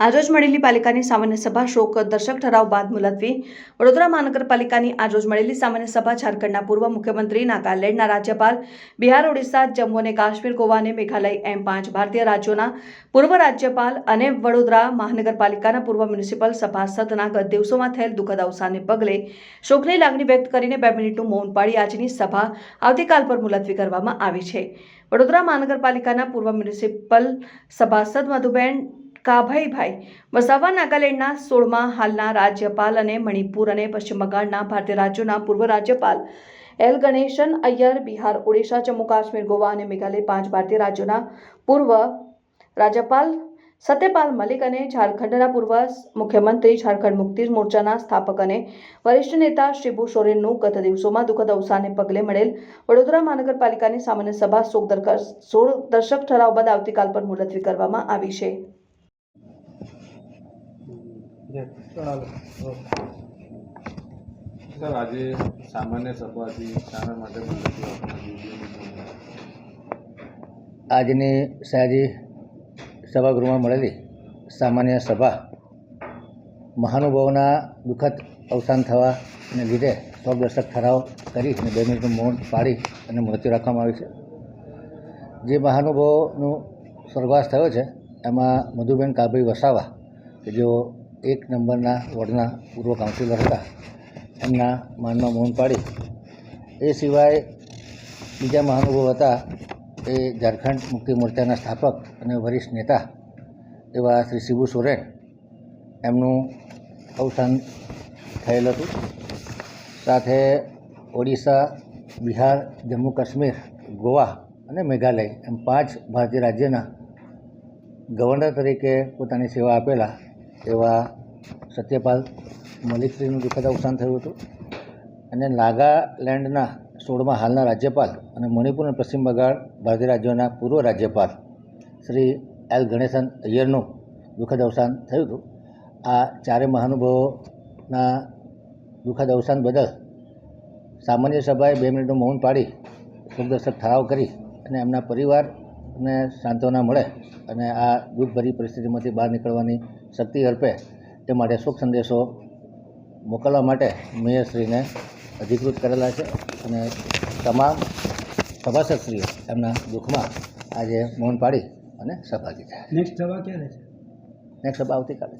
આજરોજ મળેલી પાલિકાની સામાન્ય સભા શોક દર્શક ઠરાવ બાદ મુલતવી. વડોદરા મહાનગરપાલિકાની આજરોજ મળેલી સામાન્ય સભા ઝારખંડના પૂર્વ મુખ્યમંત્રી, નાગાલેન્ડના રાજ્યપાલ, બિહાર, ઓડિશા, જમ્મુ અને કાશ્મીર, ગોવા અને મેઘાલય એમ પાંચ ભારતીય રાજ્યોના પૂર્વ રાજ્યપાલ અને વડોદરા મહાનગરપાલિકાના પૂર્વ મ્યુનિસિપલ સભાસદના ગત દિવસોમાં થયેલ દુઃખદ અવસાનને પગલે શોકની લાગણી વ્યક્ત કરીને બે મિનિટનું મૌન પાડી આજની સભા આવતીકાલ પર મુલતવી કરવામાં આવી છે. વડોદરા મહાનગરપાલિકાના પૂર્વ મ્યુનિસિપલ સભાસદ મધુબેન કાભાઈભાઈ. વસાવા નાગાલેન્ડના સોળમાં હાલના રાજ્યપાલ અને મણિપુર અને પશ્ચિમ બંગાળના ભારતીય રાજ્યોના પૂર્વ રાજ્યપાલ એલ ગણેશન, અય્યર, બિહાર, ઓડિશા, જમ્મુ કાશ્મીર, ગોવા અને મેઘાલય પાંચ ભારતીય રાજ્યોના પૂર્વ રાજ્યપાલ સત્યપાલ મલિક અને ઝારખંડના પૂર્વ મુખ્યમંત્રી ઝારખંડ મુક્તિ મોરચાના સ્થાપક અને વરિષ્ઠ નેતા શિબુ સોરેનનું ગત દિવસોમાં દુઃખદ અવસાનને પગલે મળેલ વડોદરા મહાનગરપાલિકાની સામાન્ય સભા શોક દર્શક ઠરાવ બાદ આવતીકાલ પર મુલતવી કરવામાં આવી છે. સર આજે સામાન્ય સભાથી શાના માટે આજની સયાજી સભાગૃહમાં મળેલી સામાન્ય સભા મહાનુભાવોના દુઃખદ અવસાન થવાને લીધે સૌ દર્શક ઠરાવ કરી અને બે મિનિટનું મૌન પાડી અને મૃત્યુ રાખવામાં આવી છે. જે મહાનુભાવોનું સ્વર્ગવાસ થયો છે એમાં મધુબેન કાભાઈ વસાવા કે જેઓ એક નંબરના વોર્ડના પૂર્વ કાઉન્સિલર હતા. એમના માનમાં મૌન પાડી. એ સિવાય બીજા મહાનુભાવ હતા એ ઝારખંડ મુક્તિ મોરચાના સ્થાપક અને વરિષ્ઠ નેતા એવા શ્રી શિબુ સોરેન. એમનું અવસાન થયેલ હતું. સાથે ઓડિશા, બિહાર, જમ્મુ કાશ્મીર, ગોવા અને મેઘાલય એમ પાંચ ભારતીય રાજ્યના ગવર્નર તરીકે પોતાની સેવા આપેલા એવા સત્યપાલ મલિકશ્રીનું દુઃખદ અવસાન થયું હતું. અને નાગાલેન્ડના સોળમાં હાલના રાજ્યપાલ અને મણિપુર અને પશ્ચિમ બંગાળ ભારતીય રાજ્યોના પૂર્વ રાજ્યપાલ શ્રી એલ ગણેશન અય્યરનું દુઃખદ અવસાન થયું હતું. આ ચારે મહાનુભાવોના દુઃખદ અવસાન બદલ સામાન્ય સભાએ બે મિનિટનું મૌન પાડી શોકદર્શક ઠરાવ કરી અને એમના પરિવારને સાંત્વના મળે અને આ દુઃખભરી પરિસ્થિતિમાંથી બહાર નીકળવાની શક્તિ અર્પે તે માટે શોક સંદેશો મોકલવા માટે મેયરશ્રીને અધિકૃત કરેલા છે અને તમામ સભાસદશ્રીઓ એમના દુઃખમાં આજે મૌન પાડી અને સહભાગી થયા. નેક્સ્ટ સભા ક્યારે છે? નેક્સ્ટ સભા આવતીકાલે.